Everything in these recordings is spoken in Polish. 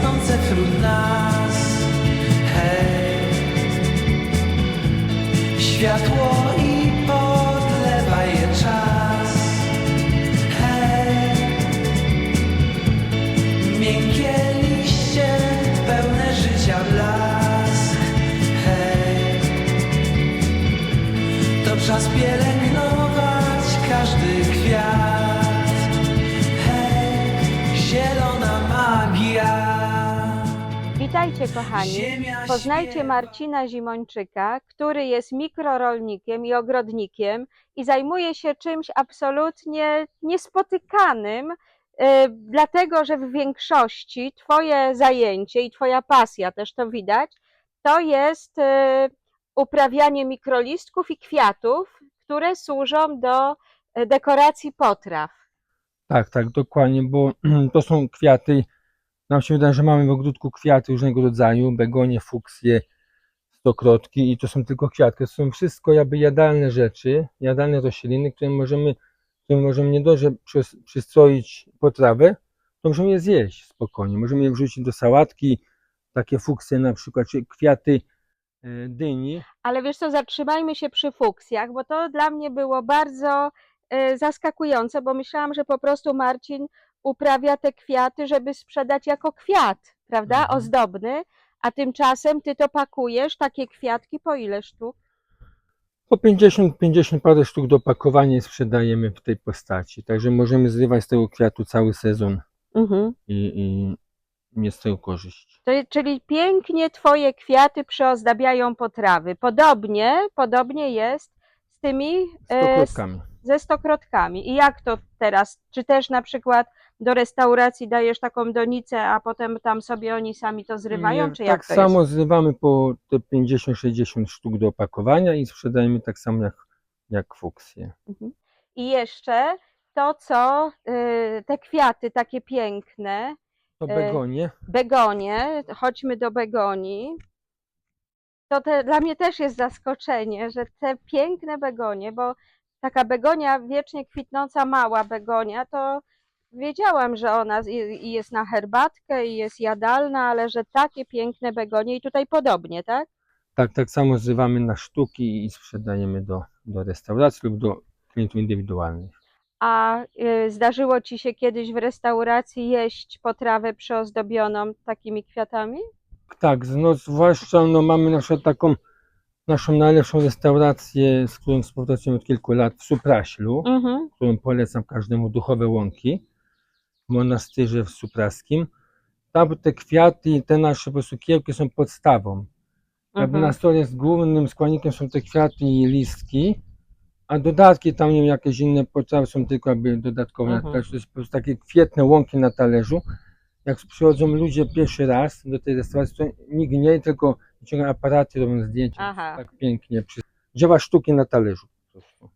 rosnące wśród nas. Hej, światło i podlewa je czas. Hej, miękkie liście pełne życia blask. Hej, to czas pielęgnować Witajcie kochani. Poznajcie. Marcina Zimończyka, który jest mikrorolnikiem i ogrodnikiem i zajmuje się czymś absolutnie niespotykanym, e, dlatego że w większości Twoje zajęcie i Twoja pasja, też to widać, to jest e, uprawianie mikrolistków i kwiatów, które służą do e, dekoracji potraw. Tak, tak, dokładnie, bo to są kwiaty. Nam się wydaje, że mamy w ogródku kwiaty różnego rodzaju, begonie, fuksje, stokrotki i to są tylko kwiatki. To są wszystko jakby jadalne rzeczy, jadalne rośliny, które możemy, które możemy nie przystroić potrawę, to możemy je zjeść spokojnie. Możemy je wrzucić do sałatki, takie fuksje na przykład, czy kwiaty e, dyni. Ale wiesz co, zatrzymajmy się przy fuksjach, bo to dla mnie było bardzo e, zaskakujące, bo myślałam, że po prostu Marcin uprawia te kwiaty, żeby sprzedać jako kwiat, prawda? Mhm. Ozdobny, a tymczasem ty to pakujesz, takie kwiatki po ile sztuk? Po 50-50 parę sztuk do pakowania i sprzedajemy w tej postaci. Także możemy zrywać z tego kwiatu cały sezon Mhm. i, i z tego korzyść. To, czyli pięknie twoje kwiaty przyozdabiają potrawy. Podobnie, podobnie jest z tymi e, stokrotkami. ze stokrotkami. I jak to teraz? Czy też na przykład do restauracji dajesz taką donicę, a potem tam sobie oni sami to zrywają, Nie, czy jak tak to samo jest? zrywamy po te 50-60 sztuk do opakowania i sprzedajemy tak samo jak, jak fuksje. I jeszcze to, co y, te kwiaty takie piękne, To E, begonie. begonie, chodźmy do begonii. To te, dla mnie też jest zaskoczenie, że te piękne begonie, bo taka begonia wiecznie kwitnąca, mała begonia, to wiedziałam, że ona jest na herbatkę i jest jadalna, ale że takie piękne begonie i tutaj podobnie, tak? Tak, tak samo zrywamy na sztuki i sprzedajemy do, do restauracji lub do klientów indywidualnych. A y, zdarzyło ci się kiedyś w restauracji jeść potrawę przyozdobioną takimi kwiatami? Tak, z- no, zwłaszcza no, mamy na przykład taką naszą najlepszą restaurację, z którą współpracujemy od kilku lat w Supraślu. Mhm. którą polecam każdemu, duchowe łąki w monastyrze w Supraskim. Tam te kwiaty i te nasze po prostu kiełki są podstawą. Jakby Mhm. na stole z głównym składnikiem są te kwiaty i listki, a dodatki tam nie wiem, jakieś inne potrawy są tylko jakby dodatkowe. Mhm. To jest po prostu takie kwietne łąki na talerzu. Jak przychodzą ludzie pierwszy raz do tej restauracji, to nikt nie tylko wyciągają aparaty, robią zdjęcia. Aha. Tak pięknie. przy- Dzieła sztuki na talerzu. po prostu.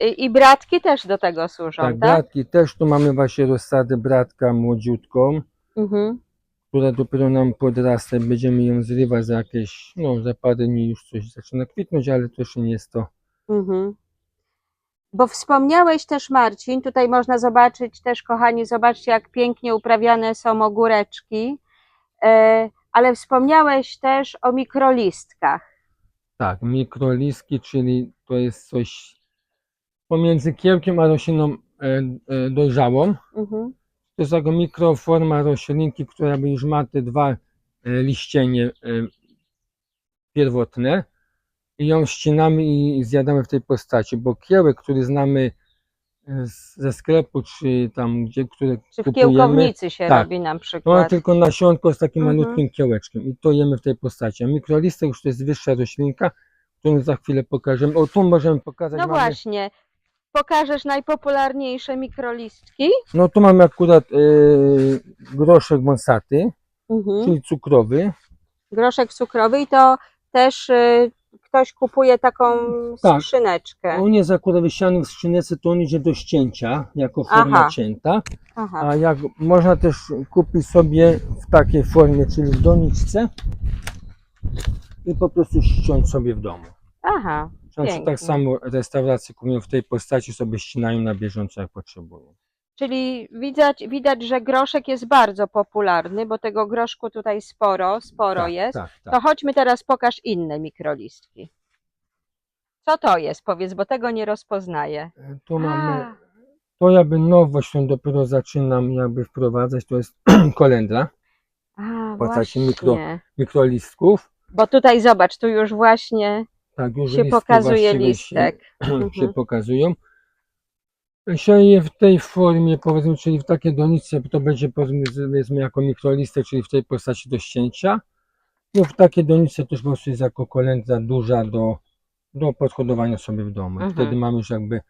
I, I bratki też do tego służą, Tak, tak? bratki też tu mamy właśnie rozsadę bratka młodziutką, Mhm. która dopiero nam podrasta będziemy ją zrywać za jakieś, no za parę dni już coś zaczyna kwitnąć, ale to jeszcze nie jest to. Mhm. Bo wspomniałeś też, Marcin, tutaj można zobaczyć też, kochani, zobaczcie, jak pięknie uprawiane są ogóreczki, e, ale wspomniałeś też o mikrolistkach. Tak, mikroliski, czyli to jest coś pomiędzy kiełkiem a rośliną e, e, dojrzałą. Mhm. To jest taka mikroforma roślinki, która już ma te dwa liścienie pierwotne i ją ścinamy i zjadamy w tej postaci, bo kiełek, który znamy e, z- ze sklepu, czy tam gdzie, które Czy w kupujemy, kiełkownicy się Tak. robi na ma przykład? tylko nasionko z takim Mhm. malutkim kiełeczkiem i to jemy w tej postaci. A mikrolistek już to jest wyższa roślinka, którą za chwilę pokażemy. O, tu możemy pokazać. No mamy, właśnie, pokażesz najpopularniejsze mikrolistki. No tu mamy akurat e, groszek wąsaty, Mhm. czyli cukrowy. Groszek cukrowy i to też y, ktoś kupuje taką Tak. skrzyneczkę. On jest akurat wysiany w skrzynce, to on idzie do ścięcia, jako forma Aha. cięta. Aha. A jak można też kupić sobie w takiej formie, czyli w doniczce i po prostu ściąć sobie w domu. Aha. Znaczy, tak samo restauracje kupują w tej postaci, sobie ścinają na bieżąco jak potrzebują. Czyli widać, widać, że groszek jest bardzo popularny, bo tego groszku tutaj sporo, sporo tak, jest. Tak, tak. To chodźmy teraz, pokaż inne mikrolistki. Co to jest? Powiedz, bo tego nie rozpoznaję. Tu mamy, A, to jakby nowość, którą dopiero zaczynam jakby wprowadzać, to jest kolendra a postaci właśnie. mikro- mikrolistków. Bo tutaj zobacz, tu już właśnie Tak, już się pokazuje listek. Się, się Mhm. Pokazują. Sieję w tej formie, powiedzmy, czyli w takie donice, to będzie powiedzmy jako mikrolistek, czyli w tej postaci do ścięcia. Lub takie donice też po prostu jest jako kolendra duża do, do podhodowania sobie w domu. Mhm. Wtedy mamy już jakby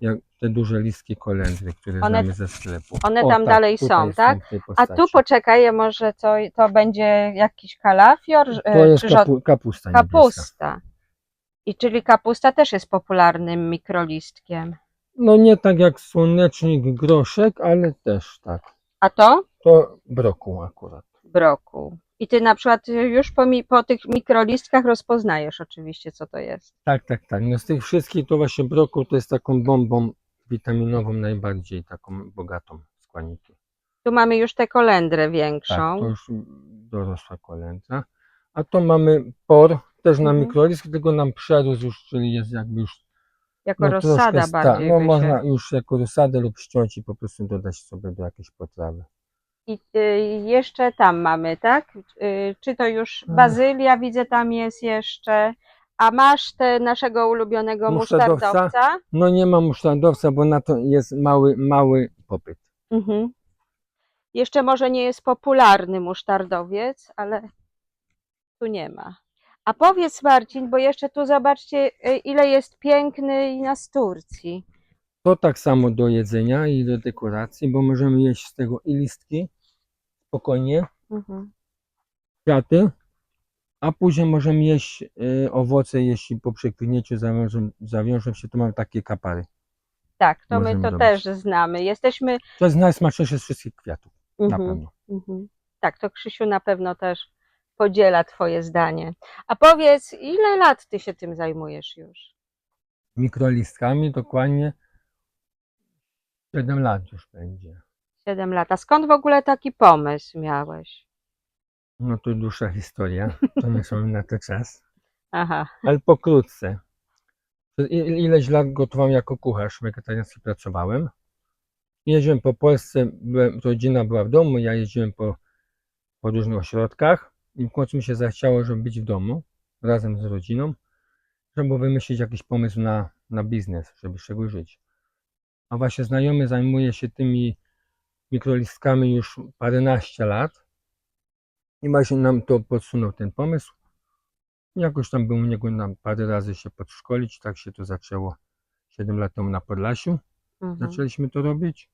jak te duże listki kolendry, które One- znamy ze sklepu. one tam dalej tutaj są, tak? w A tu poczekaj, może to, to będzie jakiś kalafior? e, To jest czy żo- kapu, kapusta niebieska. kapusta. I czyli kapusta też jest popularnym mikrolistkiem. No nie tak jak słonecznik, groszek, ale też tak. A to? To brokuł akurat. Brokuł. I ty na przykład już po, mi, po tych mikrolistkach rozpoznajesz oczywiście, co to jest. Tak, tak, tak. No z tych wszystkich to właśnie brokuł to jest taką bombą witaminową najbardziej taką bogatą składniki. Tu mamy już tę kolendrę Tak, większą. to już dorosła kolendra. A to mamy por, też na Mhm. mikrolisk, tylko nam przerósł już, czyli jest jakby już jako no, rozsada troszkę sta- bardziej. No by można już jako rozsadę lub ściąć i po prostu dodać sobie do jakiejś potrawy. I y, jeszcze tam mamy, tak? Y, czy to już Ach. bazylia, widzę tam jest jeszcze. A masz te naszego ulubionego Musztardowca? musztardowca? No nie ma musztardowca, bo na to jest mały, mały popyt. Mhm. Jeszcze może nie jest popularny musztardowiec, ale tu nie ma. A powiedz Marcin, bo jeszcze tu zobaczcie, y, ile jest piękny nas Turcji. To tak samo do jedzenia i do dekoracji, bo możemy jeść z tego i listki spokojnie, Mhm. kwiaty, a później możemy jeść y, owoce, jeśli po przeklinięciu zawiążą, zawiążą się, to mamy takie kapary. Tak, to my Możemy to robić. też znamy. Jesteśmy. To jest najsmaczniejsze z wszystkich kwiatów, na Mhm. pewno. Mhm. Tak, to Krzysiu na pewno też podziela Twoje zdanie. A powiedz, ile lat Ty się tym zajmujesz już? Mikrolistkami dokładnie 7 lat już będzie. Siedem lat. A skąd w ogóle taki pomysł miałeś? No to dłuższa historia, to nie mamy na to czas. Aha. ale pokrótce. Ileś lat gotowałem jako kucharz wegetariański pracowałem. Jeździłem po Polsce, byłem, rodzina była w domu, ja jeździłem po, po różnych ośrodkach i w końcu mi się zachciało, żeby być w domu razem z rodziną, żeby wymyślić jakiś pomysł na, na biznes, żeby z czego żyć. A właśnie znajomy zajmuje się tymi mikrolistkami już paręnaście lat i właśnie nam to podsunął ten pomysł. Jakoś tam był u niego na parę razy się podszkolić, tak się to zaczęło 7 lat temu na Podlasiu. Mhm. Zaczęliśmy to robić.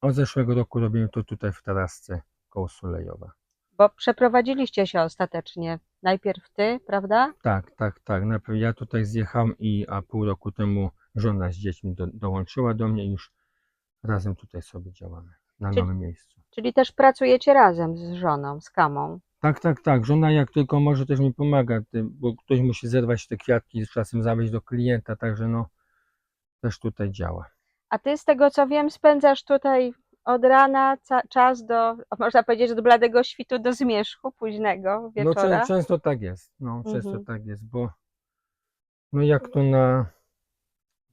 A od zeszłego roku robimy to tutaj w Tarasce koło Sulejowa. Bo przeprowadziliście się ostatecznie. Najpierw Ty, prawda? Tak, tak, tak. Najpierw ja tutaj zjechałem i a pół roku temu żona z dziećmi do, dołączyła do mnie i już razem tutaj sobie działamy na Czyli- nowym miejscu. Czyli też pracujecie razem z żoną, z Kamą. Tak, tak, tak. Żona jak tylko może też mi pomaga, ty- bo ktoś musi zerwać te kwiatki i czasem zawieźć do klienta, także no też tutaj działa. A Ty z tego co wiem, spędzasz tutaj od rana czas do, można powiedzieć, do bladego świtu, do zmierzchu późnego No wieczora. czę- często tak jest, no często Mhm. tak jest, bo no jak to na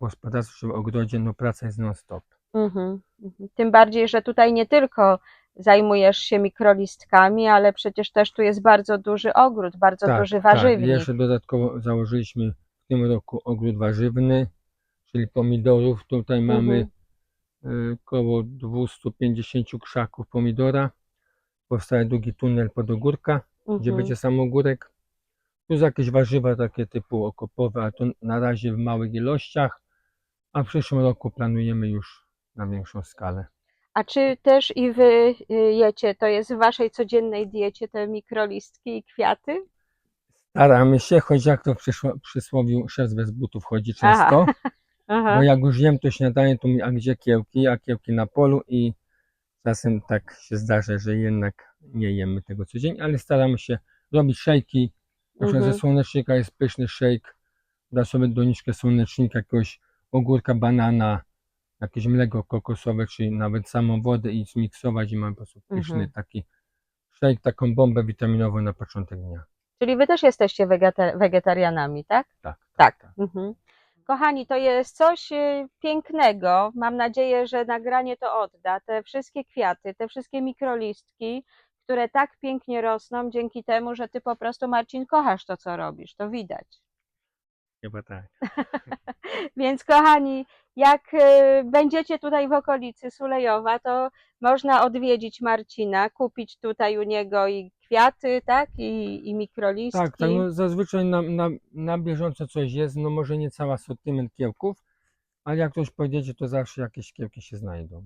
gospodarstwie czy ogrodzie, no praca jest non stop. Mhm, mhm. Tym bardziej, że tutaj nie tylko zajmujesz się mikrolistkami, ale przecież też tu jest bardzo duży ogród, bardzo duży Tak, warzywnik. jeszcze dodatkowo założyliśmy w tym roku ogród warzywny, czyli pomidorów. Tutaj mamy y, około 250 krzaków pomidora. Powstaje długi tunel pod ogórka, gdzie Mhm. będzie sam ogórek. Plus jakieś warzywa takie typu okopowe, a to na razie w małych ilościach, a w przyszłym roku planujemy już na większą skalę. A czy też i wy y, jecie, to jest w waszej codziennej diecie te mikrolistki i kwiaty? Staramy się, choć jak to w przysłowiu szef bez butów chodzi często, Aha. bo jak już jem to śniadanie, to mi, a gdzie kiełki, a kiełki na polu i czasem tak się zdarza, że jednak nie jemy tego codziennie, ale staramy się robić szejki, na przykład Mhm. ze słonecznika jest pyszny szejk, da sobie doniczkę słonecznika, jakiegoś ogórka, banana, jakieś mleko kokosowe, czy nawet samą wodę i zmiksować i mamy po prostu pyszny Mhm. taki shake, taką bombę witaminową na początek dnia. Czyli wy też jesteście wegeta- wegetarianami, tak? Tak. Tak. Mhm. Kochani, to jest coś y, pięknego. Mam nadzieję, że nagranie to odda. Te wszystkie kwiaty, te wszystkie mikrolistki, które tak pięknie rosną dzięki temu, że ty po prostu, Marcin, kochasz to, co robisz. To widać. Chyba tak. Więc kochani, jak y, będziecie tutaj w okolicy Sulejowa, to można odwiedzić Marcina, kupić tutaj u niego i kwiaty, tak? I, i mikrolistki. Tak, tak no zazwyczaj na, na, na bieżąco coś jest, no może nie cały asortyment kiełków, ale jak ktoś powiedzieć, to zawsze jakieś kiełki się znajdą.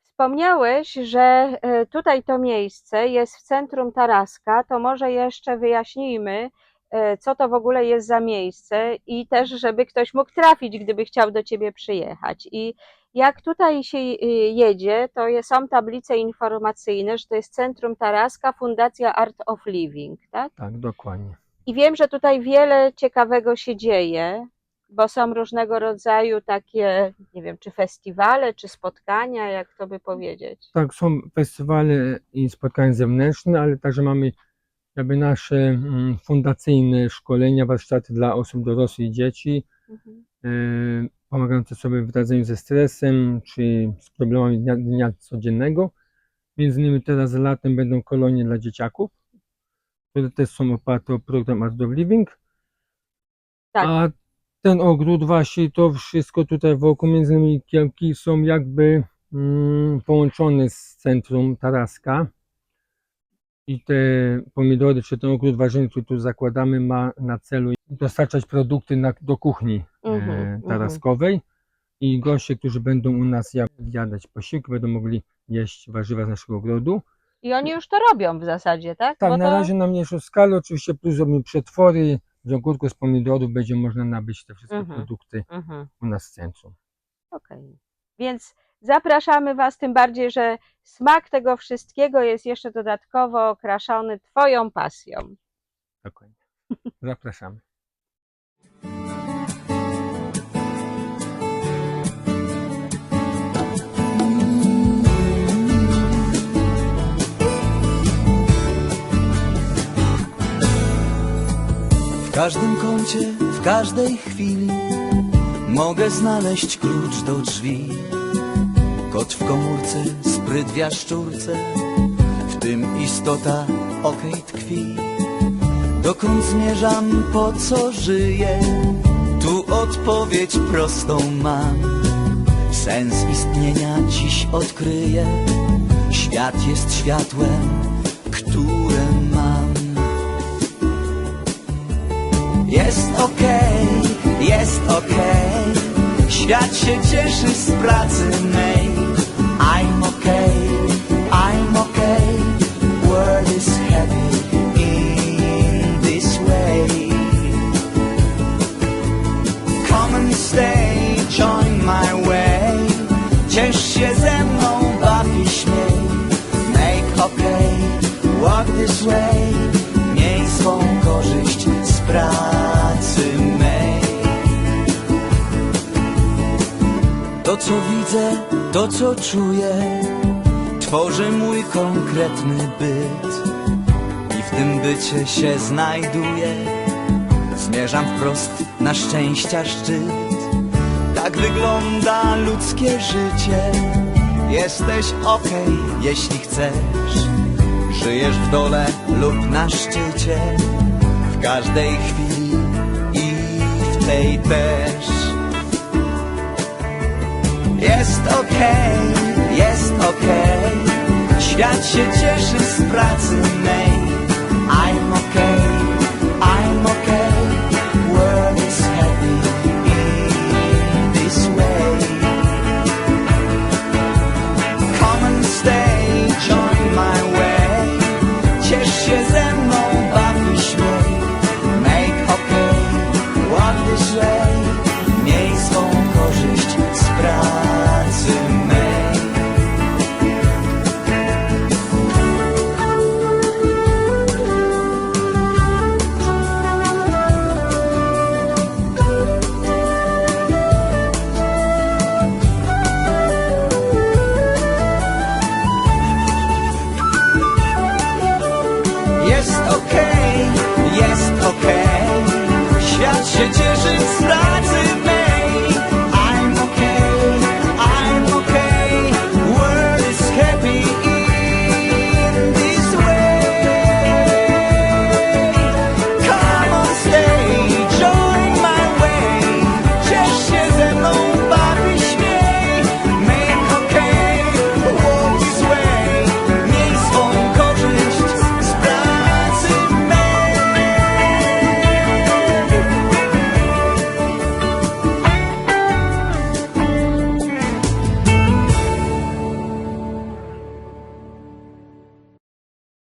Wspomniałeś, że e, tutaj to miejsce jest w centrum Taraska, to może jeszcze wyjaśnijmy, co to w ogóle jest za miejsce i też, żeby ktoś mógł trafić, gdyby chciał do Ciebie przyjechać. I jak tutaj się y, jedzie, to są tablice informacyjne, że to jest Centrum Taraska, Fundacja Art of Living, tak? Tak, dokładnie. I wiem, że tutaj wiele ciekawego się dzieje, bo są różnego rodzaju takie, nie wiem, czy festiwale, czy spotkania, jak to by powiedzieć. Tak, są festiwale i spotkania zewnętrzne, ale także mamy jakby nasze mm, fundacyjne szkolenia, warsztaty dla osób dorosłych i dzieci, Mhm. e, pomagające sobie w radzeniu ze stresem czy z problemami dnia, dnia codziennego. Między innymi teraz latem będą kolonie dla dzieciaków, które też są oparte o program Art of Living. Tak. A ten ogród właśnie, to wszystko tutaj wokół, między innymi kiełki są jakby mm, połączone z centrum Taraska. I te pomidory, czy ten ogród warzyny, który tu zakładamy, ma na celu dostarczać produkty na, do kuchni Mhm, e, mhm. taraskowej. I goście, którzy będą u nas ja- jadać posiłki, będą mogli jeść warzywa z naszego ogrodu. I oni już to robią w zasadzie, tak? Tak, Bo na to... razie na mniejszą skalę, oczywiście plus robimy przetwory, z ogórku, z pomidorów będzie można nabyć te wszystkie Mhm. produkty Mhm, u nas w centrum. okej. Więc zapraszamy Was, tym bardziej, że smak tego wszystkiego jest jeszcze dodatkowo okraszony Twoją pasją. Dokładnie. Zapraszamy. W każdym kącie, w każdej chwili mogę znaleźć klucz do drzwi. Kot w komórce, spryt w jaszczurce, w tym istota okej tkwi. Dokąd zmierzam, po co żyję? Tu odpowiedź prostą mam. Sens istnienia dziś odkryję. Świat jest światłem, które mam. Jest okej, jest okej Świat się cieszy z pracy mej way Miej swą korzyść z pracy mej. To co widzę, to co czuję Tworzy mój konkretny byt. I w tym bycie się znajduję Zmierzam wprost na szczęścia szczyt. Tak wygląda ludzkie życie. Jesteś okej, jeśli chcesz Żyjesz w dole lub na szczycie W każdej chwili i w tej też. Jest okej, jest okej Świat się cieszy z pracy mej